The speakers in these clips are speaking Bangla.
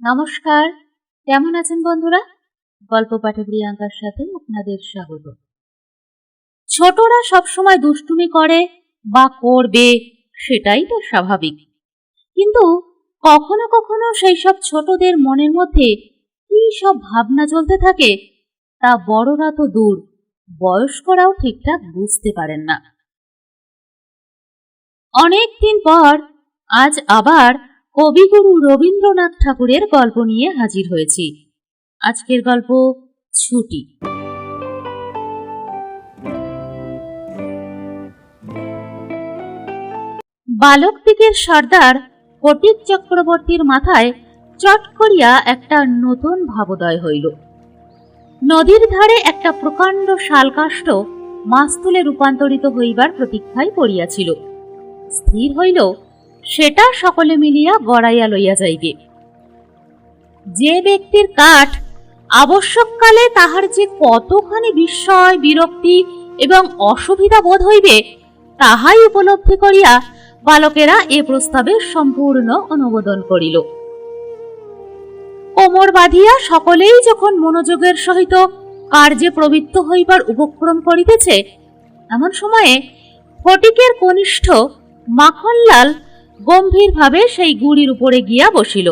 নমস্কার। কেমন আছেন বন্ধুরা? গল্প পাঠে প্রিয়াঙ্কার সাথে আপনাদের স্বাগত। ছোটরা সবসময় দুষ্টুমি করে বা করবে, সেটাই তো স্বাভাবিক। কিন্তু কখনো কখনো সেই সব ছোটদের মনের মধ্যে কি সব ভাবনা চলতে থাকে, তা বড়রা তো দূর, বয়স্করাও ঠিকঠাক বুঝতে পারেন না। অনেক দিন পর আজ আবার কবিগুরু রবীন্দ্রনাথ ঠাকুরের গল্প নিয়ে হাজির হয়েছি। আজকের গল্প ছুটি। বালক দিকের সর্দার ফটিক চক্রবর্তীর মাথায় চট করিয়া একটা নতুন ভাবোদয় হইল। নদীর ধারে একটা প্রকাণ্ড শালকাষ্ট মাস্তুলে রূপান্তরিত হইবার প্রতীক্ষায় পড়িয়াছিল। স্থির হইল সেটা সকলে মিলিয়া গড়াইয়া লইয়া যাইবে। যে ব্যক্তির কাঠ আবশ্যককালে তাহার যে কতখানি বিস্ময়, বিরক্তি এবং অসুবিধা বোধ হইবে, তাহাই উপলব্ধি করিয়া বালকেরা এ প্রস্তাবে সম্পূর্ণ অনুমোদন করিল। কোমর বাঁধিয়া সকলেই যখন মনোযোগের সহিত কার্যে প্রবৃত্ত হইবার উপক্রম করিতেছে, এমন সময়ে ফটিকের কনিষ্ঠ মাখনলাল গম্ভীরভাবে সেই গুড়ির উপরে গিয়া বসিল।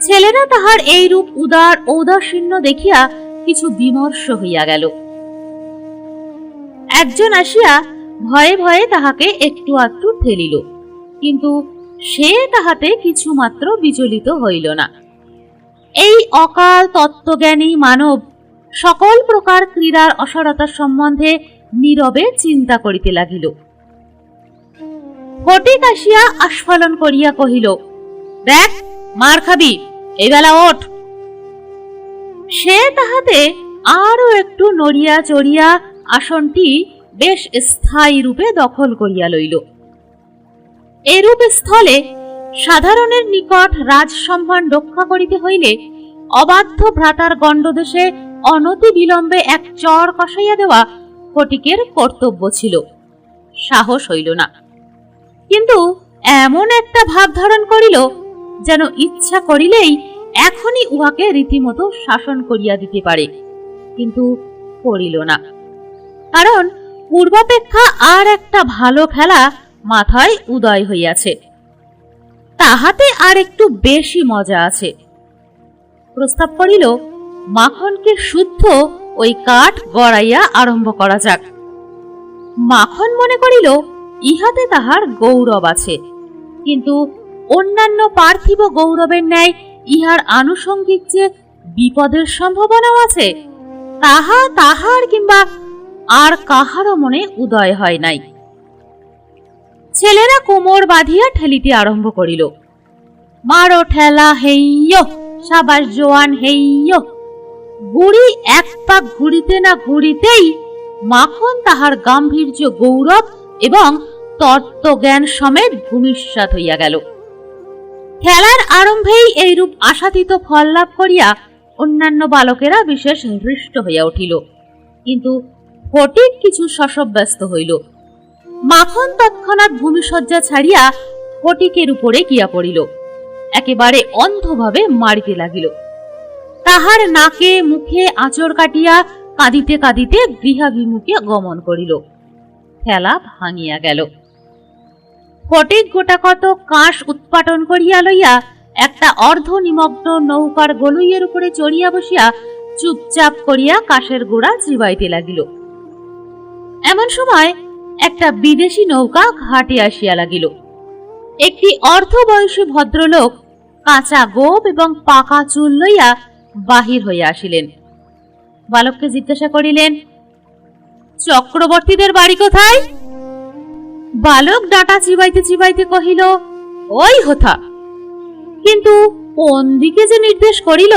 ছেলেরা তাহার এই রূপ উদার ঔদাসীন্য দেখিয়া কিছু বিমর্ষ হইয়া গেল। একজন আসিয়া ভয়ে ভয়ে তাহাকে একটু আধটু ঠেলিল, কিন্তু সে তাহাতে কিছুমাত্র বিচলিত হইল না। এই অকাল তত্ত্বজ্ঞানী মানব সকল প্রকার ক্রীড়ার অসারতা সম্বন্ধে নীরবে চিন্তা করিতে লাগিল। ফটিক আসিয়া আস্ফালন করিয়া কহিল, দেখ, মার খাবি, এবেলা ওঠ। সে তাহাতে আরও একটু নড়িয়া চড়িয়া আসনটি বেশ স্থায়ী রূপে দখল করিয়া লইল। এরূপ স্থলে সাধারণের নিকট রাজ সম্মান রক্ষা করিতে হইলে অবাধ্য ভ্রাতার গণ্ডদেশে অনতি বিলম্বে এক চর কষাইয়া দেওয়া ফটিকের কর্তব্য ছিল। সাহস হইল না। কিন্তু এমন একটা ভাব ধারণ করিল যেন ইচ্ছা করিলেই এখনই উহাকে রীতিমতো শাসন করিয়া দিতে পারে, কিন্তু করিল না। কারণ পূর্বাপেক্ষা আর একটা ভালো খেলা মাথায় উদয় হইয়াছে। তাহাতে আর একটু বেশি মজা আছে। প্রস্তাব করিল, মাখনকে শুদ্ধ ওই কাঠ গড়াইয়া আরম্ভ করা যাক। মাখন মনে করিল ইহাতে তাহার গৌরব আছে। কিন্তু অন্যান্য পার্থিব গৌরবের ন্যায় ইহার আনুষঙ্গিক যে বিপদের সম্ভাবনাও আছে, তাহা তাহার কিংবা আর কাহারও মনে উদয় হয় নাই। ছেলেরা কোমর বাঁধিয়া ঠেলিতে আরম্ভ করিল। মারো ঠেলা হেইয়, সাবাস জোয়ান হেইয়। গুড়ি এক পাক ঘুরিতে না ঘুরিতেই মাখন তাহার গাম্ভীর্য, গৌরব এবং তত্ত্বজ্ঞান সমেত ভূমিষ্যাত হইয়া গেল। খেলার আরম্ভেই এইরূপ আশাতীত ফল লাভ করিয়া অন্যান্য বালকেরা বিশেষ হৃষ্ট হইয়া উঠিল। কিন্তু ফটিক কিছু শশব্যস্ত হইল। মাখন তৎক্ষণাৎ ভূমিসজ্জা ছাড়িয়া ফটিকের উপরে গিয়া পড়িল। একেবারে অন্ধভাবে মারিতে লাগিল। তাহার নাকে মুখে আঁচড় কাটিয়া কাঁদিতে কাঁদিতে গৃহাভিমুখে গমন করিল। খেলা ভাঙিয়া গেল। ফটিক গোটাকত কাঁস উৎপাটন করিয়া লইয়া একটা অর্ধ নিমগ্ন নৌকার গলুইয়ের উপরে চড়িয়া বসিয়া চুপচাপ করিয়া কাশের গোড়া চিবাইতে লাগিল। এমন সময় একটা বিদেশি নৌকা ঘাটে আসিয়া লাগিল। একটি অর্ধবয়সী ভদ্রলোক কাঁচা গোপ এবং পাকা চুল লইয়া বাহির হইয়া আসিলেন। বালককে জিজ্ঞাসা করিলেন, চক্রবর্তীদের বাড়ি কোথায়? বালক ডাটা চিবাইতে চিবাইতে কহিল, ওই হোথা, কিন্তু কোন দিকে যে নির্দেশ করিল,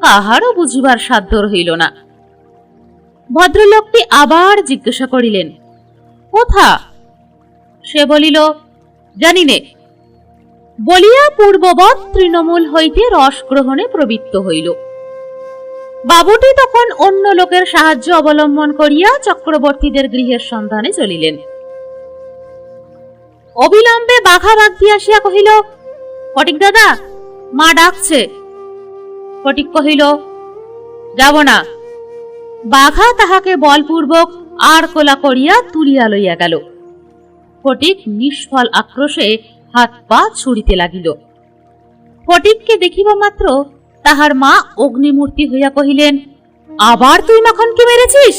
কাহারও বুঝিবার সাধ্য রহিল না। ভদ্রলোকটি আবার জিজ্ঞাসা করিলেন, কোথা? সে বলিল, জানি নে। বলিয়া পূর্ববৎ তৃণমূল হইতে রস গ্রহণে প্রবৃত্ত হইল। বাবুটি তখন অন্য লোকের সাহায্য অবলম্বন করিয়া চক্রবর্তীদের গৃহের সন্ধানে চলিলেন। অবিলম্বে বাঘা বাগদি আসিয়া কহিল, ফটিক দাদা, মা ডাকছে। ফটিক কহিল, যাব না। বাঘা তাহাকে বলপূর্বক আর কোলা করিয়া তুলিয়া লইয়া গেল। ফটিক নিষ্ফল আক্রোশে হাত পা ছুড়িতে লাগিল। ফটিককে দেখিবা মাত্র তাহার মা অগ্নিমূর্তি হইয়া কহিলেন, আবার তুই মাখনকে মেরেছিস?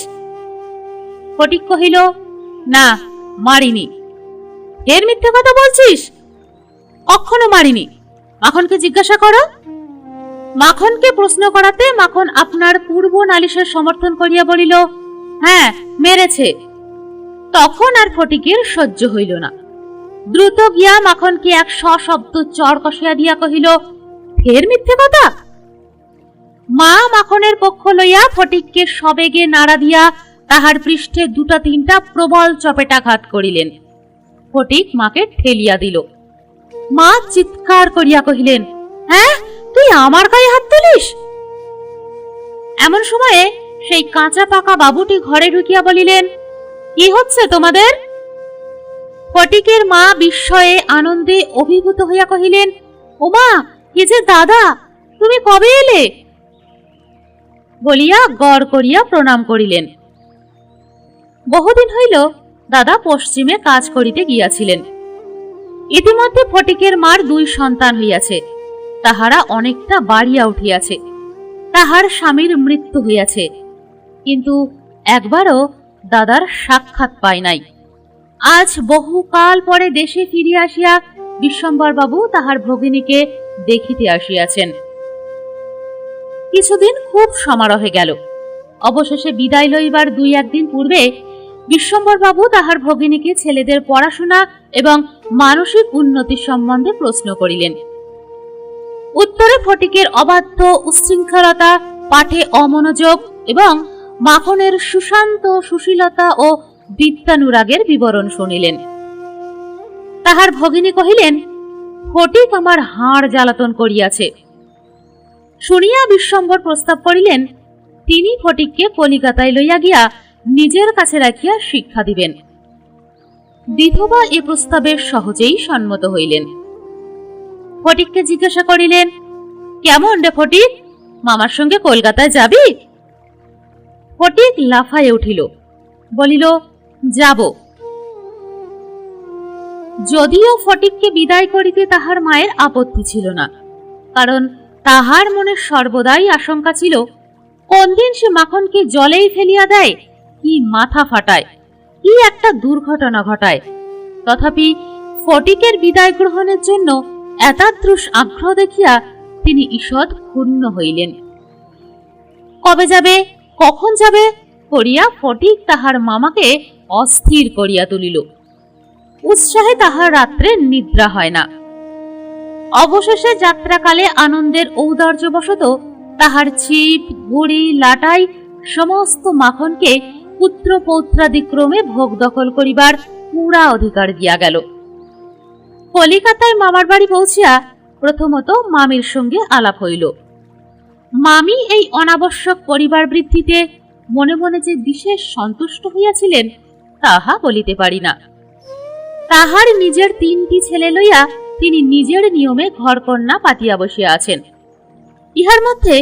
ফটিক কহিল, না, মারিনি। ফের মিথ্যে কথা বলছিস? কখনো মারিনি। মাখনকে জিজ্ঞাসা করো। মাখনকে প্রশ্ন করাতে মাখন আপনার পূর্ব নালিশের সমর্থন করিয়া বলিল হ্যাঁ মেরেছে। তখন আর ফটিকের সহ্য হইল না। দ্রুত গিয়া মাখনকে এক সশব্দ চর কষিয়া দিয়া কহিল, ফের মিথ্যে কথা? মা মাখনের পক্ষ লইয়া ফটিককে সবেগে নাড়া দিয়া তাহার পৃষ্ঠে দুটা তিনটা প্রবল চপেটাঘাত করিলেন। ফটিক মাকে ঠেলিয়া দিল। মা চিৎকার করিয়া কহিলেন হ্যাঁ তুই আমার গায়ে হাত তুলিস? এমন সময়ে সেই কাঁচা পাকা বাবুটি ঘরে ঢুকিয়া বলিলেন, কি হচ্ছে তোমাদের? ফটিকের মা বিস্ময়ে আনন্দে অভিভূত হইয়া কহিলেন, ওমা এ যে দাদা, তুমি কবে এলে? বলিয়া গড় করিয়া প্রণাম করিলেন। বহুদিন হইল দাদা পশ্চিমে কাজ করিতে গিয়াছিলেন। ইতিমধ্যে ফটিকের মার দুই সন্তান হইয়াছে। তাহারা অনেকটা বাড়িয়া উঠিয়াছে। তাহার স্বামীর মৃত্যু হইয়াছে। কিন্তু একবারও দাদার সাক্ষাৎ পায় নাই। আজ বহুকাল পরে দেশে ফিরিয়া আসিয়া বিশ্বম্বরবাবু তাহার ভগিনীকে দেখিতে আসিয়াছেন। কিছুদিন খুব সমারোহে গেল। অবশেষে বিদায় লইবার দুই একদিন পূর্বে বিশ্বম্বরবাবু তাহার ভগিনীকে ছেলেদের পড়াশোনা এবং মানসিক উন্নতি সম্বন্ধে প্রশ্ন করিলেন। উত্তরে ফটিকের অবাধ্য উচ্ছৃঙ্খলতা, পাঠে অমনোযোগ এবং মাখনের সুশান্ত সুশীলতা ও বিদ্যানুরাগের বিবরণ শুনিলেন। তাহার ভগিনী কহিলেন, ফটিক আমার হাড় জ্বালাতন করিয়াছে। শুনিয়া বিশ্বম্বর প্রস্তাব করিলেন, তিনি ফটিককে কলিকাতায় লইয়া গিয়া নিজের কাছে রাখিয়া শিক্ষা দিবেন। বিধবা এ প্রস্তাবে সহজেই সম্মত হইলেন। ফটিককে জিজ্ঞাসা করিলেন, কেমন রে ফটিক? মামার সঙ্গে কলকাতায় যাবি? ফটিক লাফাইয়া উঠিল, বলিল, যাব। যদিও ফটিককে বিদায় করিতে তাহার মায়ের আপত্তি ছিল না, কারণ তাহার মনে সর্বদাই আশঙ্কা ছিল কোনদিন সে মাখনকে জলেই ফেলিয়া দেয় কি মাথা ফাটায়? কি একটা দুর্ঘটনা ঘটায়? তথাপি ফটিকের বিদায় গ্রহণের জন্য এতাদৃশ আগ্রহ দেখিয়া তিনি ঈষৎ ক্ষুণ্ণ হইলেন। কবে যাবে, কখন যাবে, করিয়া ফটিক তাহার মামাকে অস্থির করিয়া তুলিল। উৎসাহে তাহার রাত্রে নিদ্রা হয় না। অবশেষে যাত্রাকালে আনন্দের ঔদার্যবশত তাহার ছিপ, ঘুড়ি, লাটাই, সমস্ত মাখনকে পুত্র পৌত্রাদিক্রমে ভোগ দখল করিবার পুরা অধিকার দিয়া গেল। কলিকাতায় মামার বাড়ি পৌঁছিয়া প্রথমত মামির সঙ্গে আলাপ হইল। মামি এই অনাবশ্যক পরিবার বৃদ্ধিতে মনে মনে যে বিশেষ সন্তুষ্ট হইয়াছিলেন, তাহা বলিতে পারি না। তাহার নিজের তিনটি ছেলে লইয়া তিনি নিজের নিয়মে ঘরকন্যা পাতিয়া বসিয়া আছেন। ইহার মধ্যে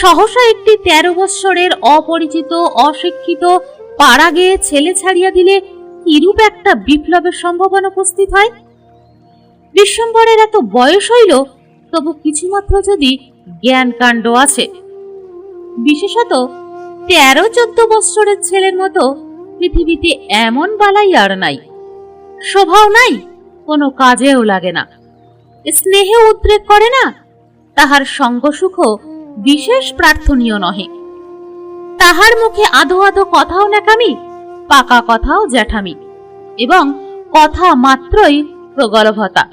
সহসা একটি তেরো বৎসরের অপরিচিত, অশিক্ষিত পাড়াগে ছেলে ছাড়িয়া দিলে কিরূপ একটা বিপ্লবের সম্ভাবনা উপস্থিত হয়? বিশ্বম্বরের এত বয়স হইল, তবু কিছুমাত্র যদি জ্ঞান কাণ্ড আছে। বিশেষত তেরো চোদ্দ বৎসরের ছেলের মতো পৃথিবীতে এমন বালাই আর নাই। শোভাও নাই, কোনো কাজেও লাগে না। স্নেহে উদ্রেক করে না, তাহার সঙ্গসুখ বিশেষ প্রার্থনীয় নহে। তাহার মুখে আধো আধো কথাও ন্যাকামি, পাকা কথাও জ্যাঠামি, এবং কথা মাত্রই প্রগলভতা।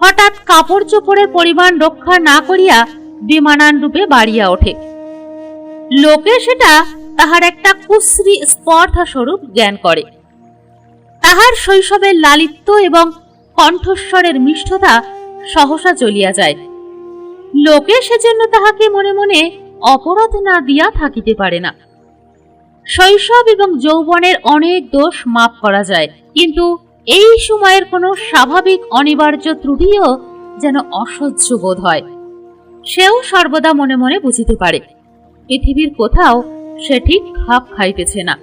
হঠাৎ কাপড় চোপড়ের পরিমাণ রক্ষা না করিয়া বিমানান রূপে বাড়িয়া ওঠে। লোকে সেটা তাহার একটা কুশ্রী স্পর্ধা স্বরূপ জ্ঞান করে। তাহার শৈশবের লালিত্য এবং কণ্ঠস্বরের মিষ্টতা সহসা চলিয়া যায়। লোকে সেজন্য তাহাকে মনে মনে অপরাধ না দিয়া থাকিতে পারে না। শৈশব এবং যৌবনের অনেক দোষ মাপ করা যায়, কিন্তু এই সময়ের কোনো স্বাভাবিক অনিবার্য ত্রুটিও যেন অসহ্য বোধ হয়। সেও সর্বদা মনে মনে বুঝিতে পারে, পৃথিবীর কোথাও সে ঠিক খাপ খাইতেছে না।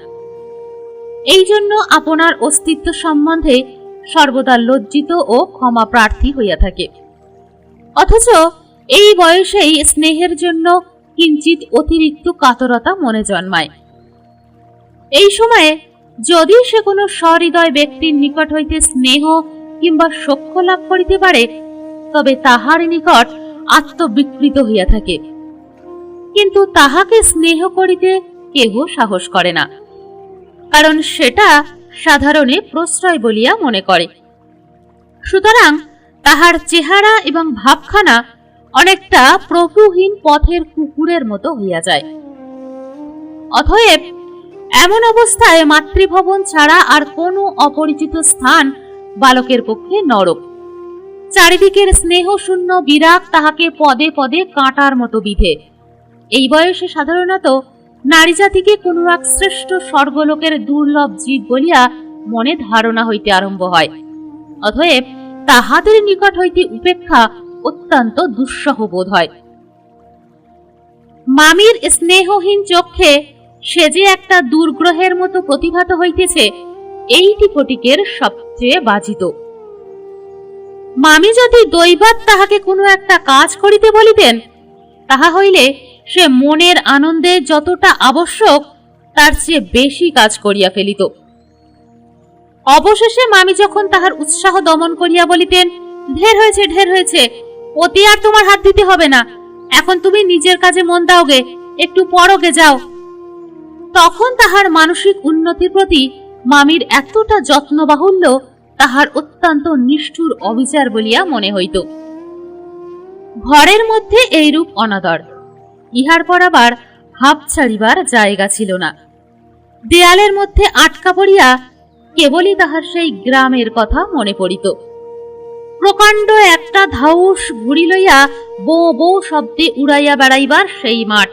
এই জন্য আপনার অস্তিত্ব সম্বন্ধে সর্বদা লজ্জিত ও ক্ষমা প্রার্থী হইয়া থাকে। অথচ এই বয়সেই স্নেহের জন্য কিঞ্চিত অতিরিক্ত কাতরতা মনে জন্মায়। এই সময়ে যদি সে কোনো সহৃদয় ব্যক্তির নিকট হইতে স্নেহ কিংবা সখ্য লাভ করিতে পারে, তবে তাহার নিকট আত্মবিকৃত হইয়া থাকে। কিন্তু তাহাকে স্নেহ করিতে কেহ সাহস করে না, কারণ সেটা সাধারণে প্রশ্রয় বলিয়া মনে করে। সুতরাং তাহার চেহারা এবং ভাবখানা অনেকটা প্রভুহীন পথের কুকুরের মতো হইয়া যায়। অতএব, এমন অবস্থায় মাতৃভবন ছাড়া আর কোনো অপরিচিত স্থান বালকের পক্ষে নরক। চারিদিকের স্নেহ শূন্য বিরাগ তাহাকে পদে পদে কাঁটার মতো বিধে। এই বয়সে সাধারণত নারী জাতিকে কোনো এক শ্রেষ্ঠ স্বর্গলোকের দুর্লভ জীব বলিয়া মনে ধারণা হইতে আরম্ভ হয়। অতএব, তাহাদের নিকট হইতে উপেক্ষা অত্যন্ত দুঃসহ বোধ হয়। মামির স্নেহহীন চক্ষে সে যে একটা দুর্গ্রহের মতো প্রতিভাত হইতেছে, এইটি ফটিকের সবচেয়ে বাজিত। মামি যদি দৈবাত তাহাকে কোনো একটা কাজ করিতে বলিতেন, তাহা হইলে সে মনের আনন্দে যতটা আবশ্যক, তার চেয়ে বেশি কাজ করিয়া ফেলিত। অবশেষে মামি যখন তাহার উৎসাহ দমন করিয়া বলিতেন, ঢের হয়েছে ঢের হয়েছে অতি আর তোমার হাত দিতে হবে না। এখন তুমি নিজের কাজে মন দাওগে, একটু পরগে যাও। তখন তাহার মানসিক উন্নতির প্রতি মামির এতটা যত্ন বাহুল্য, তাহার অত্যন্ত নিষ্ঠুর অবিচার বলিয়া মনে হইত। ঘরের মধ্যে এইরূপ অনাদর, ইহার পর আবার হাঁপ ছাড়িবার জায়গা ছিল না। দেয়ালের মধ্যে আটকা পড়িয়া কেবলই তাহার সেই গ্রামের কথা মনে পড়িত। প্রকাণ্ড একটা ধাউস ঘুড়ি লইয়া বো বো শব্দে উড়াইয়া বেড়াইবার সেই মাঠ।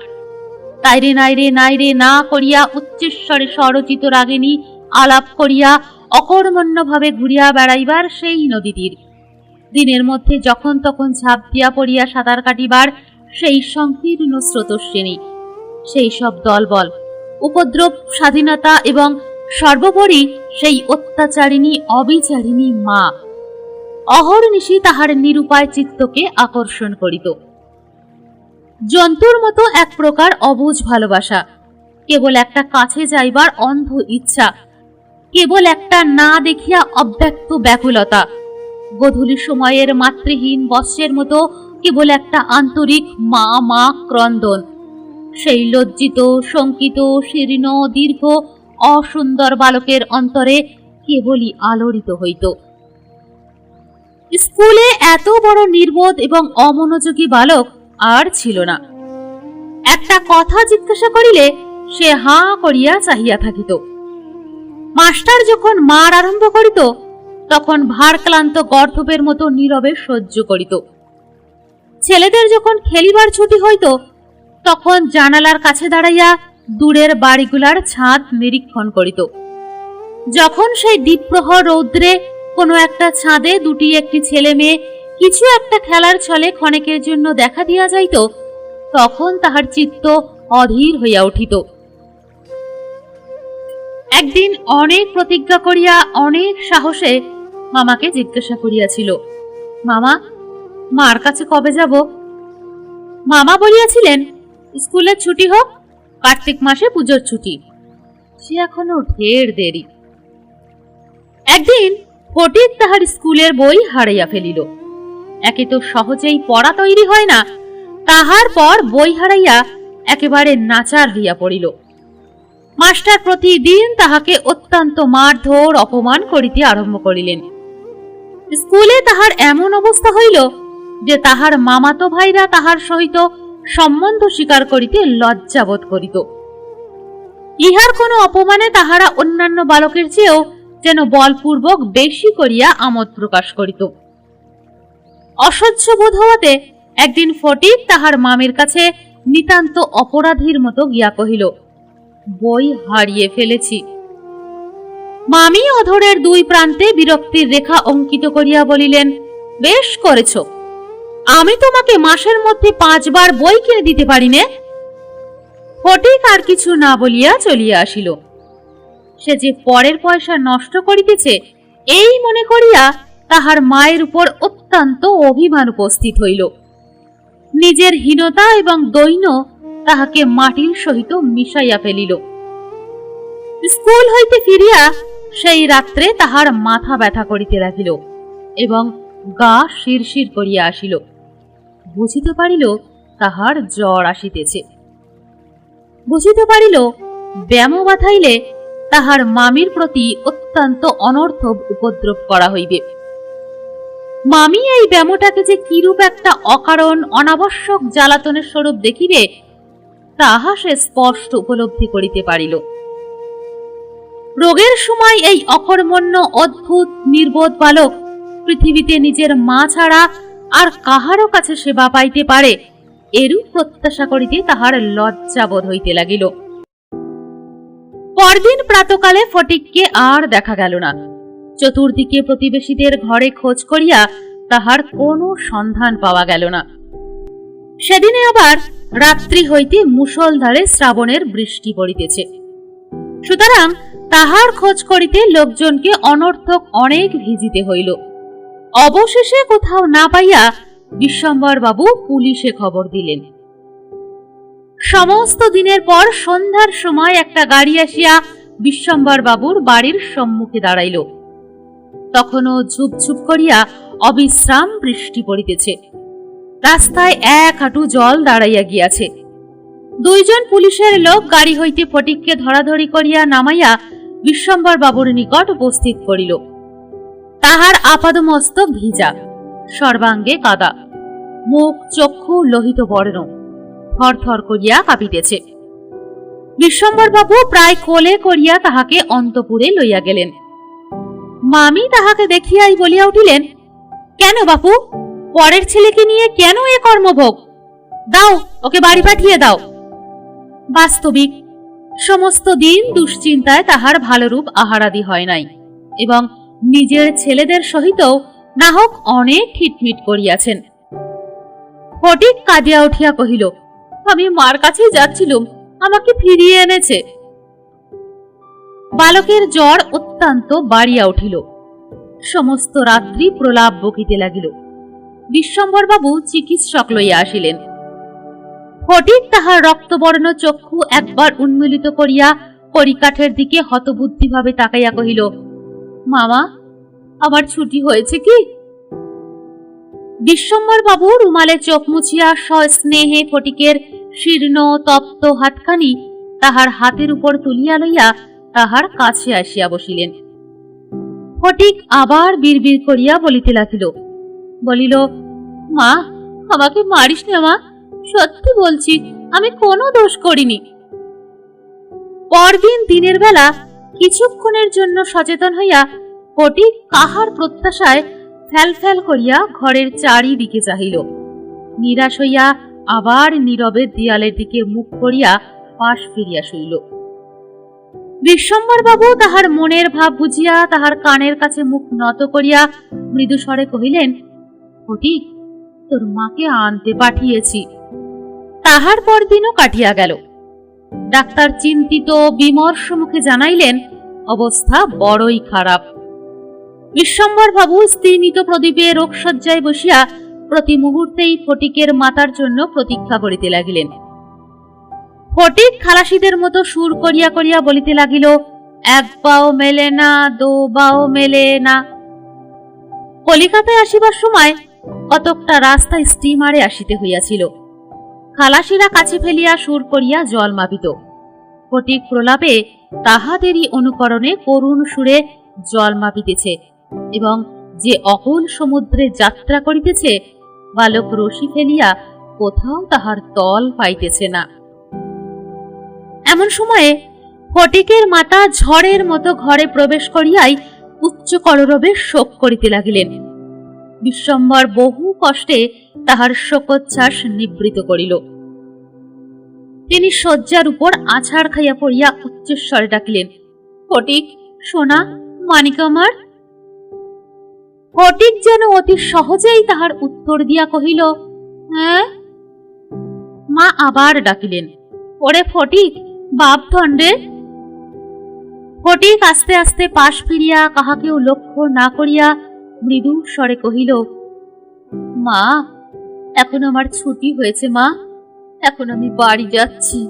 তাইরে নাইরে নাইরে না করিয়া উচ্চেশ্বরে স্বরচিত রাগিনী আলাপ করিয়া অকর্মণ্যভাবে ঘুরিয়া বেড়াইবার সেই নদী তীর দিনের মধ্যে যখন তখন ঝাঁপ দিয়া পড়িয়া সাঁতার কাটিবার সেই সংকীর্ণ স্রোতস্বিনী। সেই সব দলবল, উপদ্রব, স্বাধীনতা এবং সর্বোপরি সেই অত্যাচারিণী, অবিচারিণী মা। অহর্নিশি তাহার নিরুপায় চিত্তকে আকর্ষণ করিত। জন্তুর মতো এক প্রকার অবুঝ ভালোবাসা, কেবল একটা কাছে যাইবার অন্ধ ইচ্ছা, কেবল একটা না দেখিয়া অব্যক্ত ব্যাকুলতা। গধূলি সময়ের মাতৃহীন বস্যের মতো কেবল একটা আন্তরিক মা মা ক্রন্দন। সেই লজ্জিত, শঙ্কিত, শীর্ণ, দীর্ঘ, অসুন্দর বালকের অন্তরে কেবলই আলোড়িত হইত। স্কুলে এত বড় নির্বোধ এবং অমনোযোগী বালক আর ছিল না। একটা কথা জিজ্ঞাসা করিলে সে হা করিয়া চাহিয়া থাকিত। মাস্টার যখন মার আরম্ভ করিত, তখন ভারক্লান্ত গর্ধবের মতো নীরবে সহ্য করিত। ছেলেদের যখন খেলিবার ছুটি হইত, তখন জানালার কাছে দাঁড়াইয়া দূরের বাড়িগুলার ছাদ নিরীক্ষণ করিত। যখন সেই দ্বীপ্রহর রৌদ্রে কোনো একটা ছাদে দুটি একটি ছেলে মেয়ে কিছু একটা খেলার ছলে ক্ষণেকের জন্য দেখা দিয়া যাইত, তখন তাহার চিত্ত অধীর হইয়া উঠিত। একদিন অনেক প্রতিজ্ঞা করিয়া অনেক সাহসে মামাকে জিজ্ঞাসা করিয়াছিল, মামা, মার কাছে কবে যাব? মামা বলিয়াছিলেন স্কুলের ছুটি হোক, কার্তিক মাসে পুজোর ছুটি। সে এখনও ঢের দেরি। একদিন ফটিক তাহার স্কুলের বই হারাইয়া ফেলিল। একে তো সহজেই পড়া তৈরি হয় না, তাহার পর বই হারাইয়া একেবারে নাচার হইয়া পড়িল। মাস্টার প্রতিদিন তাহাকে অত্যন্ত মারধর অপমান করিতে আরম্ভ করিলেন। স্কুলে তাহার এমন অবস্থা হইল যে তাহার মামাতো ভাইরা তাহার সহিত সম্বন্ধ স্বীকার করিতে লজ্জাবোধ করিত। ইহার কোনো অপমানে তাহারা অন্যান্য বালকের চেয়েও যেন বলপূর্বক বেশি করিয়া আমোদ প্রকাশ করিত। অসহ্য বোধ হওয়াতে একদিন ফটিক তাহার মামের কাছে নিতান্ত অপরাধীর মতো গিয়া কহিল, বই হারিয়ে ফেলেছি। মামি অধরের দুই প্রান্তে বিরক্তির রেখা অঙ্কিত করিয়া বলিলেন, বেশ করেছ। আমি তোমাকে মাসের মধ্যে পাঁচবার বই কিনে দিতে পারি নে? ফটিক আর কিছু না বলিয়া চলিয়া আসিল। সে যে পরের পয়সা নষ্ট করিতেছে, এই মনে করিয়া তাহার মায়ের উপর অত্যন্ত অভিমান উপস্থিত হইল। নিজের হীনতা এবং দৈন্য তাহাকে মাটির সহিত মিশাইয়া ফেলিল। স্কুল হইতে ফিরিয়া সেই রাত্রে তাহার মাথা ব্যথা করিতে লাগিল এবং গা শিরশির করিয়া আসিল। বুঝিতে পারিল তাহার জ্বর আসিতেছে। বুঝিতে পারিল ব্যামো বাথাইলে তাহার মামির প্রতি অত্যন্ত অনর্থক উপদ্রব করা হইবে। মামি এই ব্যামোটাকে যে কিরূপ একটা অকারণ, অনাবশ্যক জ্বালাতনের স্বরূপ দেখিবে, তাহা সে স্পষ্ট উপলব্ধি করিতে পারিল। রোগের সময় এই অকর্মণ্য, অদ্ভুত, নির্বোধ বালক পৃথিবীতে নিজের মা ছাড়া আর কাহারও কাছে সেবা পাইতে পারে, এরূপ প্রত্যাশা করিতে তাহার লজ্জা বোধ হইতে লাগিল। পরদিন প্রাতকালে ফটিককে আর দেখা গেল না। চতুর্দিকে প্রতিবেশীদের ঘরে খোঁজ করিয়া তাহার কোনো সন্ধান পাওয়া গেল না। সেদিনে আবার রাত্রি হইতে মুষলধারে শ্রাবণের বৃষ্টি পড়িতেছে। সুতরাং তাহার খোঁজ করিতে লোকজনকে অনর্থক অনেক ভিজিতে হইল। অবশেষে কোথাও না পাইয়া বিশ্বম্বর বাবু পুলিশে খবর দিলেন। সমস্ত দিনের পর সন্ধ্যার সময় একটা গাড়ি আসিয়া বিশ্বম্বর বাবুর বাড়ির সম্মুখে দাঁড়াইল। তখনও ঝুপঝুপ করিয়া অবিশ্রাম বৃষ্টি পড়িতেছে। রাস্তায় এক হাঁটু জল দাঁড়াইয়া গিয়াছে। দুইজন পুলিশের লোক গাড়ি হইতে ফটিককে ধরাধরি করিয়া নামাইয়া বিশ্বম্বর বাবুর নিকট উপস্থিত করিল। তাহার আপাদমস্তক ভিজা, সর্বাঙ্গে কাদা, মুখ, চক্ষু লোহিত বর্ণ। থরথর করিয়া কাঁপিতেছে। বিশ্বম্বর বাবু প্রায় কোলে করিয়া তাহাকে অন্তপুরে লইয়া গেলেন। মামি তাহাকে দেখিয়াই বলিয়া উঠিলেন, কেন বাপু? পরের ছেলেকে নিয়ে কেন এ কর্মভোগ? দাও, ওকে বাড়ি পাঠিয়ে দাও। বাস্তবিক, সমস্ত দিন দুশ্চিন্তায় তাহার ভালো রূপ আহারাদি হয় নাই এবং নিজের ছেলেদের সহিতও নাহক অনেক ঠিটমিট করিয়াছেন। ফটিক কাঁদিয়া উঠিয়া কহিল আমি মার কাছেই যাচ্ছিলুম। আমাকে ফিরিয়ে এনেছে। বালকের জ্বর অত্যন্ত বাড়িয়া উঠিল। সমস্ত রাত্রি প্রলাপ বকিতে লাগিল। বিশ্বম্বরবাবু চিকিৎসক লইয়া আসিলেন। ফটিক তাহার রক্তবর্ণ চক্ষু একবার উন্মিলিত করিয়া করিকাঠের দিকে হতবুদ্ধিভাবে তাকাইয়া কহিল, মামা, আমার ছুটি হয়েছে কি? বিশ্বম্বর বাবু রুমালে চোখ মুছিয়া সস্নেহে ফটিকের শীর্ণ, তপ্ত হাতখানি তাহার হাতের উপর তুলিয়া লইয়া তাহার কাছে আসিয়া বসিলেন। ফটিক আবার বিড়বিড় করিয়া বলিতে লাগিল, বলিল, মা, আমাকে মারিস না মা, সত্যি বলছি আমি কোনো দোষ করিনি। পরদিন দিনের বেলা কিছুক্ষণের জন্য সচেতন হইয়া ফটিক কাহার প্রত্যাশায় ফ্যাল ফ্যাল করিয়া ঘরের চারিদিকে চাহিল। নিরাশ হইয়া আবার নীরবে দেয়ালের দিকে মুখ করিয়া পাশ ফিরিয়া শুইল। বিশ্বম্বর বাবু তাহার মনের ভাব বুঝিয়া তাহার কানের কাছে মুখ নত করিয়া মৃদু স্বরে কহিলেন ফটিক তোর মাকে আনতে পাঠিয়েছি। তাহার পরদিনও কাটিয়া গেল। ডাক্তার চিন্তিত বিমর্ষ মুখে জানাইলেন, অবস্থা বড়ই খারাপ। বিশ্বম্বর বাবু স্ত্রীনিত প্রদীপে রোগশয্যায় বসিয়া প্রতি মুহূর্তেই ফটিকের মাতার জন্য প্রতীক্ষা করিতে লাগিলেন। ফটিক খালাসিদের মতো সুর করিয়া করিয়া বলিতে লাগিল, এক পাও মেলে না, দো বাও মেলে না। কলিকাতায় আসিবার সময় কতকটা রাস্তা স্টিমারে আসিতে হইয়াছিল। খালাসিরা কাছে ফেলিয়া সুর করিয়া জল মাপিত। ফটিক প্রলাপে তাহাদেরই অনুকরণে করুণ সুরে জল মাপিতেছে এবং যে অকুল সমুদ্রে যাত্রা করিতেছে বালক রশি ফেলিয়া কোথাও তাহার তল পাইতেছে না। এমন সময়ে ফটিকের মাতা ঝড়ের মতো ঘরে প্রবেশ করিয়াই উচ্চ কররবে শোক করিতে লাগিলেন। বিশ্বম্বর বহু কষ্টে তাহার শোকোচ্ছ্বাস নিবৃত করিল। তিনি শয্যার উপর আছাড় খাইয়া পড়িয়া উচ্চস্বরে ডাকিলেন, ফটিক, সোনা, মানিক আমার ফটিক যেন অতি সহজেই তাহার উত্তর দিয়া কহিল হ্যাঁ? মা আবার ডাকিলেন, ওরে ফটিক, বাপ ধন্ডে ফটিক আস্তে আস্তে পাশ ফিরিয়া কাহাকেও লক্ষ্য না করিয়া মৃদু স্বরে কহিল, মা, এখন আমার ছুটি হয়েছে মা, এখন আমি বাড়ি যাচ্ছি।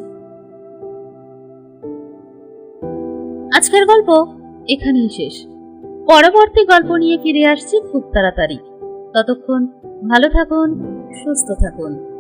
আজকের গল্প এখানেই শেষ। পরবর্তী গল্প নিয়ে ফিরে আসছি খুব তাড়াতাড়ি। ততক্ষণ ভালো থাকুন সুস্থ থাকুন।